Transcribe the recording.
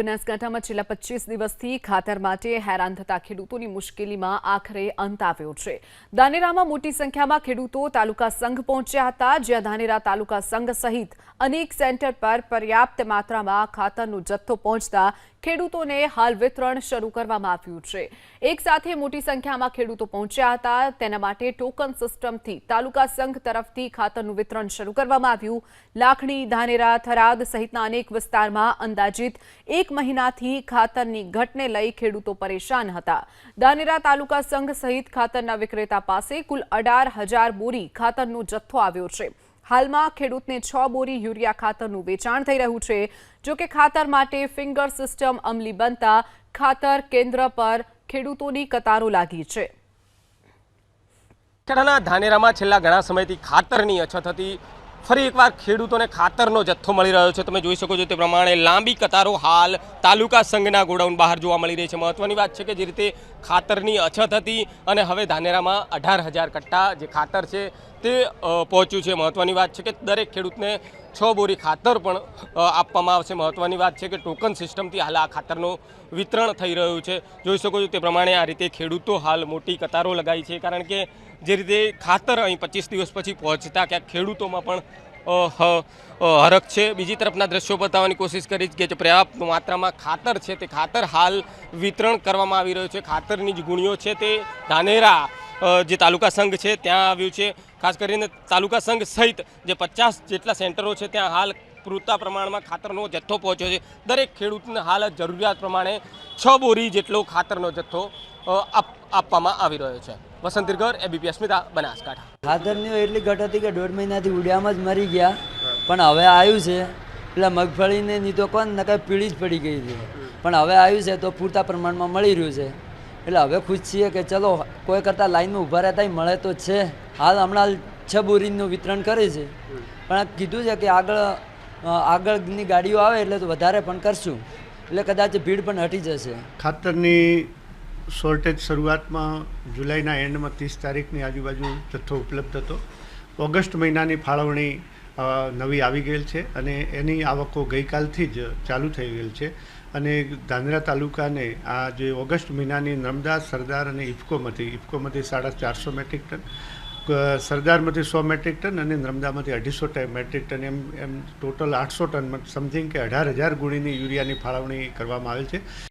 બનાસકાંઠામાં છેલ્લા પચીસ દિવસથી ખાતર માટે હેરાન થતા ખેડૂતોની મુશ્કેલીમાં આખરે અંત આવ્યો છે. દાનેરામાં મોટી સંખ્યામાં ખેડૂતો તાલુકા સંઘ પહોંચ્યા હતા, જ્યાં ધાનેરા તાલુકા સંઘ સહિત અનેક સેન્ટર પર પર્યાપ્ત માત્રામાં ખાતરનો જથ્થો પહોંચતા ખેડૂતોને હાલ વિતરણ શરૂ કરવામાં આવ્યું છે. એક સાથે મોટી સંખ્યામાં ખેડૂતો પહોંચ્યા હતા. તેના માટે ટોકન સિસ્ટમથી તાલુકા સંઘ તરફથી ખાતરનું વિતરણ શરૂ કરવામાં આવ્યું. લાખણી, ધાનેરા, થરાદ સહિતના અનેક વિસ્તારમાં અંદાજિત એક મહિનાથી ખાતરની ઘટને લઈ ખેડૂતો પરેશાન હતા. ધાનેરા તાલુકા સંઘ સહિત ખાતરના વિક્રેતા પાસે કુલ અઢાર હજાર બોરી ખાતરનો જથ્થો આવ્યો છે. હાલમાં ખેડૂતને છ બોરી યુરિયા ખાતરનું વેચાણ થઈ રહ્યું છે. જો કે ખાતર માટે ફિંગર સિસ્ટમ અમલી બનતા ખાતર કેન્દ્ર પર ખેડૂતોની કતારો લાગી છે. ખેડાના ધાનેરામાં છેલ્લા ઘણા સમયથી ખાતરની અછત હતી. ફરી એકવાર ખેડૂતોને ખાતરનો જથ્થો મળી રહ્યો છે. તમે જોઈ શકો છો તે પ્રમાણે લાંબી કતારો હાલ તાલુકા સંઘના ગોડાઉન બહાર જોવા મળી રહી છે. મહત્વની વાત છે કે જે રીતે ખાતરની અછત હતી અને હવે ધાનેરામાં અઢાર હજાર કટ્ટા જે ખાતર છે તે પહોંચ્યું છે. મહત્વની વાત છે કે દરેક ખેડૂતને છ બોરી ખાતર પણ આપવામાં આવશે. મહત્ત્વની વાત છે કે ટોકન સિસ્ટમથી હાલ આ ખાતરનું વિતરણ થઈ રહ્યું છે. જોઈ શકો છો તે પ્રમાણે આ રીતે ખેડૂતો હાલ મોટી કતારો લગાવી છે. કારણ કે જે રીતે ખાતર અહીં પચીસ દિવસ પછી પહોંચતા ક્યાંક ખેડૂતોમાં પણ અ, હ- અ, હરખ છે. બીજી તરફના દ્રશ્યો બતાવવાની કોશિશ કરી કે જે પર્યાપ્ત માત્રામાં ખાતર છે તે ખાતર હાલ વિતરણ કરવામાં આવી રહ્યું છે. ખાતરની જે ગુણીઓ છે તે ધાનેરા જે તાલુકા સંઘ છે, ત્યાં આવ્યું છે. ખાસ કરીને તાલુકા સંઘ સહિત જે પચાસ જેટલા સેન્ટરો છે, ત્યાં હાલ પૂરતા પ્રમાણમાં ખાતરનો જથ્થો પહોંચ્યો છે. દરેક ખેડૂતને હાલ જરૂરિયાત પ્રમાણે છ બોરી જેટલો ખાતરનો જથ્થો આપ- આપવામાં આવી રહ્યો છે. વસંત ગર એબીપી અસ્મિતા, બનાસકાંઠા. ખાતરની એટલી ઘટ હતી કે દોઢ મહિનાથી ઉડિયામાં જ મરી ગયા. પણ હવે આવ્યું છે. એટલે મગફળીને નહીં તો કોણ નકર પીળી જ પડી ગઈ છે. પણ હવે આવ્યું છે તો પૂરતા પ્રમાણમાં મળી રહ્યું છે. એટલે હવે ખુશ છીએ કે ચલો, કોઈ કરતાં લાઈનમાં ઊભા રહેતા મળે તો છે. હાલ હમણાં છ બોરીનું વિતરણ કરે છે. પણ કીધું છે કે આગળ આગળની ગાડીઓ આવે એટલે તો વધારે પણ કરશું. એટલે કદાચ ભીડ પણ હટી જશે. ખાતરની શોર્ટેજ શરૂઆતમાં જુલાઈના એન્ડમાં ત્રીસ તારીખની આજુબાજુ જથ્થો ઉપલબ્ધ હતો. ઓગસ્ટ મહિનાની ફાળવણી નવી આવી ગયેલ છે અને એની આવકો ગઈકાલથી જ ચાલુ થઈ ગયેલ છે. અને ધાનેરા તાલુકાને આ જે ઓગસ્ટ મહિનાની નર્મદા, સરદાર અને ઇફકોમાંથી ઇફકોમાંથી સાડા ચારસો મેટ્રિક ટન સરદારમાંથી સો મેટ્રિક ટન અને નર્મદામાંથી અઢીસો મેટ્રિક ટન એમ એમ ટોટલ આઠસો ટન, સમથિંગ કે અઢાર હજાર ગુણીની યુરિયાની ફાળવણી કરવામાં આવેલ છે.